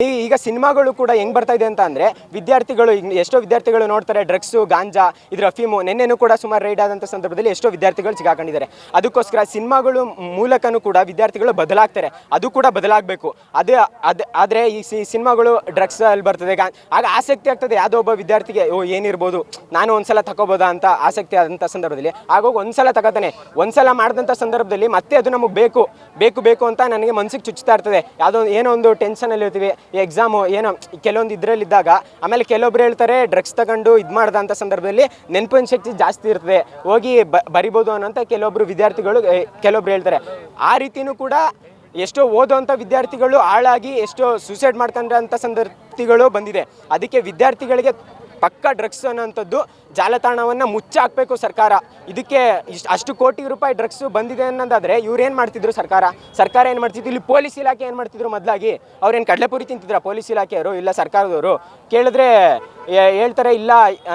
ಈ ಈಗ ಸಿನಿಮಾಗಳು ಕೂಡ ಹೆಂಗ್ ಬರ್ತಾ ಇದೆ ಅಂತ ಅಂದ್ರೆ ವಿದ್ಯಾರ್ಥಿಗಳು ಎಷ್ಟೋ ವಿದ್ಯಾರ್ಥಿಗಳು ನೋಡ್ತಾರೆ ಡ್ರಗ್ಸ್ ಗಾಂಜಾ, ಇದ್ರ ಅಫೀಮು ನಿನ್ನೆನೂ ಕೂಡ ಸುಮಾರು ರೈಡ್ ಆದಂಥ ಸಂದರ್ಭದಲ್ಲಿ ಎಷ್ಟೋ ವಿದ್ಯಾರ್ಥಿಗಳು ಸಿಗಾಕೊಂಡಿದ್ದಾರೆ. ಅದಕ್ಕೋಸ್ಕರ ಸಿನಿಮಾಗಳು ಮೂಲಕನೂ ಕೂಡ ವಿದ್ಯಾರ್ಥಿಗಳು ಬದಲಾಗ್ತಾರೆ. ಅದು ಕೂಡ ಬದಲಾಗಬೇಕು. ಅದೇ, ಅದು, ಆದರೆ ಈ ಸಿ, ಸಿನಿಮಾಗಳು ಡ್ರಗ್ಸ್ ಅಲ್ಲಿ ಬರ್ತದೆ, ಗಾ- ಆಗ ಆಸಕ್ತಿ ಆಗ್ತದೆ. ಯಾವುದೋ ಒಬ್ಬ ವಿದ್ಯಾರ್ಥಿಗೆ, ಓ, ಏನಿರ್ಬೋದು, ನಾನು ಒಂದ್ಸಲ ತಗೋಬೋದಾ ಅಂತ ಆಸಕ್ತಿ ಆದಂಥ ಸಂದರ್ಭದಲ್ಲಿ, ಆಗೋಗಿ ಒಂದ್ಸಲ ತಗೋತಾನೆ. ಒಂದ್ಸಲ ಮಾಡಿದಂಥ ಸಂದರ್ಭದಲ್ಲಿ ಮತ್ತೆ ಅದು ನಮಗೆ ಬೇಕು ಬೇಕು ಬೇಕು ಅಂತ ನನಗೆ ಮನಸ್ಸಿಗೆ ಚುಚ್ಚುತ್ತಾ ಇರ್ತದೆ. ಯಾವುದೋ, ಏನೋ ಒಂದು ಟೆನ್ಷನಲ್ಲಿ ಇರ್ತೀವಿ. ಈ ಎಕ್ಸಾಮು ಏನೋ ಕೆಲವೊಂದು ಇದರಲ್ಲಿದ್ದಾಗ ಆಮೇಲೆ ಕೆಲವೊಬ್ರು ಹೇಳ್ತಾರೆ ಡ್ರಗ್ಸ್ ತಗೊಂಡು ಇದು ಮಾಡ್ದಂಥ ಸಂದರ್ಭದಲ್ಲಿ ನೆನಪಿನ ಶಕ್ತಿ ಜಾಸ್ತಿ ಇರ್ತದೆ. ಹೋಗಿ ಬ, ಬರಿಬೋದು ಅನ್ನೋಂಥ ಕೆಲವೊಬ್ರು ವಿದ್ಯಾರ್ಥಿಗಳು ಕೆಲವೊಬ್ರು ಹೇಳ್ತಾರೆ. ಆ ರೀತಿಯೂ ಕೂಡ ಎಷ್ಟೋ ಓದುವಂಥ ವಿದ್ಯಾರ್ಥಿಗಳು ಹಾಳಾಗಿ ಎಷ್ಟೋ ಸೂಸೈಡ್ ಮಾಡ್ಕೊಂಡ್ರಂಥ ಸಂದರ್ಭಗಳು ಬಂದಿದೆ. ಅದಕ್ಕೆ ವಿದ್ಯಾರ್ಥಿಗಳಿಗೆ ಪಕ್ಕ ಡ್ರಗ್ಸ್ ಅನ್ನೋಂಥದ್ದು ಜಾಲತಾಣವನ್ನು ಮುಚ್ಚಾಕಬೇಕು ಸರ್ಕಾರ. ಇದಕ್ಕೆ ಇಷ್ಟು ಅಷ್ಟು ಕೋಟಿ ರೂಪಾಯಿ ಡ್ರಗ್ಸ್ ಬಂದಿದೆ ಅನ್ನೋದಾದರೆ ಇವ್ರು ಏನು ಮಾಡ್ತಿದ್ರು ಸರ್ಕಾರ? ಸರ್ಕಾರ ಏನು ಮಾಡ್ತಿದ್ರು ಇಲ್ಲಿ ಪೊಲೀಸ್ ಇಲಾಖೆ ಏನು ಮಾಡ್ತಿದ್ರು ಮೊದಲಾಗಿ? ಅವ್ರೇನು ಕಡಲೆಪುರಿ ತಿಂತಿದ್ರ ಪೊಲೀಸ್ ಇಲಾಖೆಯವರು ಇಲ್ಲ ಸರ್ಕಾರದವರು? ಕೇಳಿದ್ರೆ ಹೇಳ್ತಾರೆ, ಇಲ್ಲ,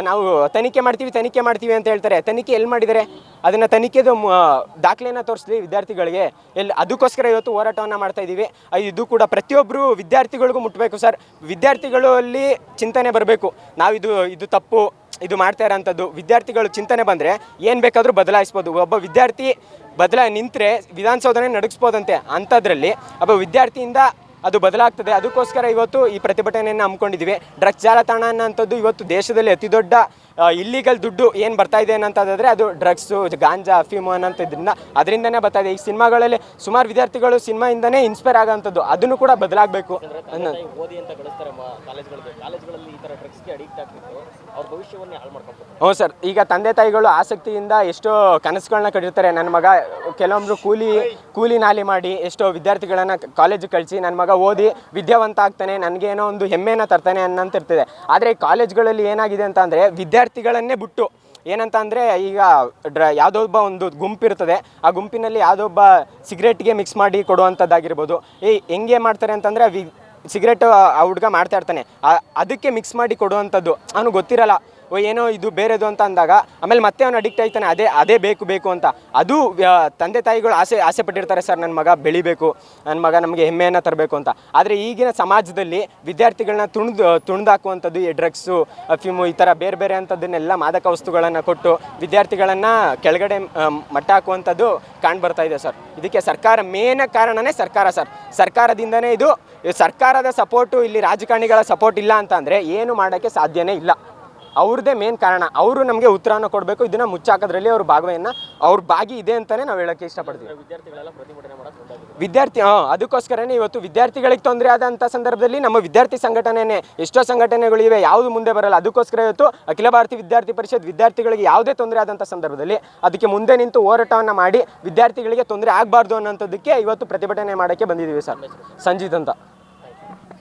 ನಾವು ತನಿಖೆ ಮಾಡ್ತೀವಿ ತನಿಖೆ ಮಾಡ್ತೀವಿ ಅಂತ ಹೇಳ್ತಾರೆ. ತನಿಖೆ ಎಲ್ಲಿ ಮಾಡಿದ್ದಾರೆ? ಅದನ್ನು ತನಿಖೆದು ದಾಖಲೆಯನ್ನು ತೋರಿಸಿದ್ವಿ ವಿದ್ಯಾರ್ಥಿಗಳಿಗೆ. ಎಲ್ಲಿ ಅದಕ್ಕೋಸ್ಕರ ಇವತ್ತು ಹೋರಾಟವನ್ನು ಮಾಡ್ತಾ ಇದ್ದೀವಿ ಇದು ಕೂಡ ಪ್ರತಿಯೊಬ್ಬರು ವಿದ್ಯಾರ್ಥಿಗಳಿಗೂ ಮುಟ್ಟಬೇಕು ಸರ್. ವಿದ್ಯಾರ್ಥಿಗಳಲ್ಲಿ ಚಿಂತನೆ ಬರಬೇಕು. ನಾವಿದು, ಇದು ತಪ್ಪು, ಇದು ಮಾಡ್ತಾ ಇರೋಂಥದ್ದು. ವಿದ್ಯಾರ್ಥಿಗಳು ಚಿಂತನೆ ಬಂದರೆ ಏನು ಬೇಕಾದರೂ ಬದಲಾಯಿಸ್ಬೋದು. ಒಬ್ಬ ವಿದ್ಯಾರ್ಥಿ ಬದಲ ನಿಂತರೆ ವಿಧಾನಸೌಧನೇ ನಡೆಸ್ಬೋದಂತೆ ಅಂಥದ್ರಲ್ಲಿ, ಒಬ್ಬ ವಿದ್ಯಾರ್ಥಿಯಿಂದ ಅದು ಬದಲಾಗ್ತದೆ. ಅದಕ್ಕೋಸ್ಕರ ಇವತ್ತು ಈ ಪ್ರತಿಭಟನೆಯನ್ನು ಹಮ್ಮಿಕೊಂಡಿದ್ದೀವಿ ಡ್ರಗ್ಸ್ ಜಾಲತಾಣ ಅನ್ನೋಂಥದ್ದು ಇವತ್ತು ದೇಶದಲ್ಲಿ ಅತಿ ದೊಡ್ಡ ಇಲ್ಲಿಗಲ್ ದುಡ್ಡು ಏನು ಬರ್ತಾ ಇದೆ ಅನ್ನೋಂಥದ್ದಾದರೆ ಅದು ಡ್ರಗ್ಸು ಗಾಂಜಾ ಅಫೀಮು ಅನ್ನೋಂಥದ್ರಿಂದ ಅದರಿಂದನೇ ಬರ್ತಾ ಇದೆ. ಈ ಸಿನಿಮಾಗಳಲ್ಲಿ ಸುಮಾರು ವಿದ್ಯಾರ್ಥಿಗಳು ಸಿನಿಮಾಯಿಂದನೇ ಇನ್ಸ್ಪೈರ್ ಆಗೋಂಥದ್ದು ಅದನ್ನು ಕೂಡ ಬದಲಾಗಬೇಕು ಹ್ಞೂ ಸರ್ ಈಗ ತಂದೆ ತಾಯಿಗಳು ಆಸಕ್ತಿಯಿಂದ ಎಷ್ಟೋ ಕನಸುಗಳನ್ನ ಕಟ್ಟಿರ್ತಾರೆ. ನನ್ನ ಮಗ ಕೆಲವೊಬ್ರು ಕೂಲಿ ಕೂಲಿ ನಾಲಿ ಮಾಡಿ ಎಷ್ಟೋ ವಿದ್ಯಾರ್ಥಿಗಳನ್ನು ಕಾಲೇಜಿಗೆ ಕಳಿಸಿ ನನ್ನ ಮಗ ಓದಿ ವಿದ್ಯಾವಂತ ಆಗ್ತಾನೆ ನನಗೇನೋ ಒಂದು ಹೆಮ್ಮೆಯನ್ನು ತರ್ತಾನೆ ಅನ್ನಂತಿರ್ತದೆ. ಆದರೆ ಈ ಕಾಲೇಜ್ಗಳಲ್ಲಿ ಏನಾಗಿದೆ ಅಂತ ಅಂದರೆ ವಿದ್ಯಾರ್ಥಿಗಳನ್ನೇ ಬಿಟ್ಟು ಏನಂತ ಅಂದರೆ ಈಗ ಡ್ರ ಯಾವುದೋ ಒಬ್ಬ ಒಂದು ಗುಂಪಿರ್ತದೆ, ಆ ಗುಂಪಿನಲ್ಲಿ ಯಾವುದೊಬ್ಬ ಸಿಗರೇಟ್ಗೆ ಮಿಕ್ಸ್ ಮಾಡಿ ಕೊಡುವಂಥದ್ದಾಗಿರ್ಬೋದು ಈ ಹೆಂಗೆ ಮಾಡ್ತಾರೆ ಅಂತಂದರೆ, ವಿ, ಸಿಗರೇಟ್ ಆ ಹುಡ್ಗ ಮಾಡ್ತಾ ಇರ್ತಾನೆ. ಅದಕ್ಕೆ ಮಿಕ್ಸ್ ಮಾಡಿ ಕೊಡುವಂಥದ್ದು ಅವನು ಗೊತ್ತಿರಲ್ಲ. ಓ, ಏನೋ ಇದು ಬೇರೆದು ಅಂತ ಅಂದಾಗ, ಆಮೇಲೆ ಮತ್ತೆ ಅವನು ಅಡಿಕ್ಟ್ ಆಯ್ತಾನೆ, ಅದೇ ಅದೇ ಬೇಕು ಬೇಕು ಅಂತ. ಅದು ತಂದೆ ತಾಯಿಗಳು ಆಸೆ ಆಸೆ ಪಟ್ಟಿರ್ತಾರೆ, ಸರ್ ನನ್ನ ಮಗ ಬೆಳಿಬೇಕು ನನ್ನ ಮಗ ನಮಗೆ ಹೆಮ್ಮೆಯನ್ನು ತರಬೇಕು ಅಂತ. ಆದರೆ ಈಗಿನ ಸಮಾಜದಲ್ಲಿ ವಿದ್ಯಾರ್ಥಿಗಳನ್ನ ತುಣಿದು, ತುಣಿದಾಕುವಂಥದ್ದು, ಈ ಡ್ರಗ್ಸು ಅಫೀಮು ಈ ಥರ ಬೇರೆ ಬೇರೆ ಅಂಥದ್ದನ್ನೆಲ್ಲ ಮಾದಕ ವಸ್ತುಗಳನ್ನು ಕೊಟ್ಟು ವಿದ್ಯಾರ್ಥಿಗಳನ್ನು ಕೆಳಗಡೆ ಮಟ್ಟ ಹಾಕುವಂಥದ್ದು ಕಾಣ್ಬರ್ತಾ ಇದೆ, ಸರ್. ಇದಕ್ಕೆ ಸರ್ಕಾರ ಮೇನ ಕಾರಣನೇ ಸರ್ಕಾರ, ಸರ್. ಸರ್ಕಾರದಿಂದನೇ ಇದು, ಸರ್ಕಾರದ ಸಪೋರ್ಟು, ಇಲ್ಲಿ ರಾಜಕಾರಣಿಗಳ ಸಪೋರ್ಟ್ ಇಲ್ಲ ಅಂತ ಅಂದರೆ ಏನು ಮಾಡೋಕ್ಕೆ ಸಾಧ್ಯನೇ ಇಲ್ಲ. ಅವ್ರದ್ದೇ ಮೇನ್ ಕಾರಣ. ಅವರು ನಮಗೆ ಉತ್ತರವನ್ನು ಕೊಡಬೇಕು. ಇದನ್ನು ಮುಚ್ಚಾಕೋದ್ರಲ್ಲಿ ಅವ್ರ ಭಾಗವನ್ನು ಅವ್ರ ಭಾಗಿ ಇದೆ ಅಂತಲೇ ನಾವು ಹೇಳಕ್ಕೆ ಇಷ್ಟಪಡ್ತೀವಿ. ವಿದ್ಯಾರ್ಥಿ ಹಾಂ ಅದಕ್ಕೋಸ್ಕರನೇ ಇವತ್ತು ವಿದ್ಯಾರ್ಥಿಗಳಿಗೆ ತೊಂದರೆ ಆದಂಥ ಸಂದರ್ಭದಲ್ಲಿ ನಮ್ಮ ವಿದ್ಯಾರ್ಥಿ ಸಂಘಟನೆನೇ ಎಷ್ಟೋ ಸಂಘಟನೆಗಳಿವೆ ಯಾವುದು ಮುಂದೆ ಬರಲ್ಲ. ಅದಕ್ಕೋಸ್ಕರ ಇವತ್ತು ಅಖಿಲ ಭಾರತೀಯ ವಿದ್ಯಾರ್ಥಿ ಪರಿಷತ್ ವಿದ್ಯಾರ್ಥಿಗಳಿಗೆ ಯಾವುದೇ ತೊಂದರೆ ಆದಂಥ ಸಂದರ್ಭದಲ್ಲಿ ಅದಕ್ಕೆ ಮುಂದೆ ನಿಂತು ಹೋರಾಟವನ್ನು ಮಾಡಿ ವಿದ್ಯಾರ್ಥಿಗಳಿಗೆ ತೊಂದರೆ ಆಗಬಾರ್ದು ಅನ್ನೋಂಥದ್ದಕ್ಕೆ ಇವತ್ತು ಪ್ರತಿಭಟನೆ ಮಾಡೋಕ್ಕೆ ಬಂದಿದ್ದೀವಿ ಸರ್. ಸಂಜಿತ್ ಅಂತ.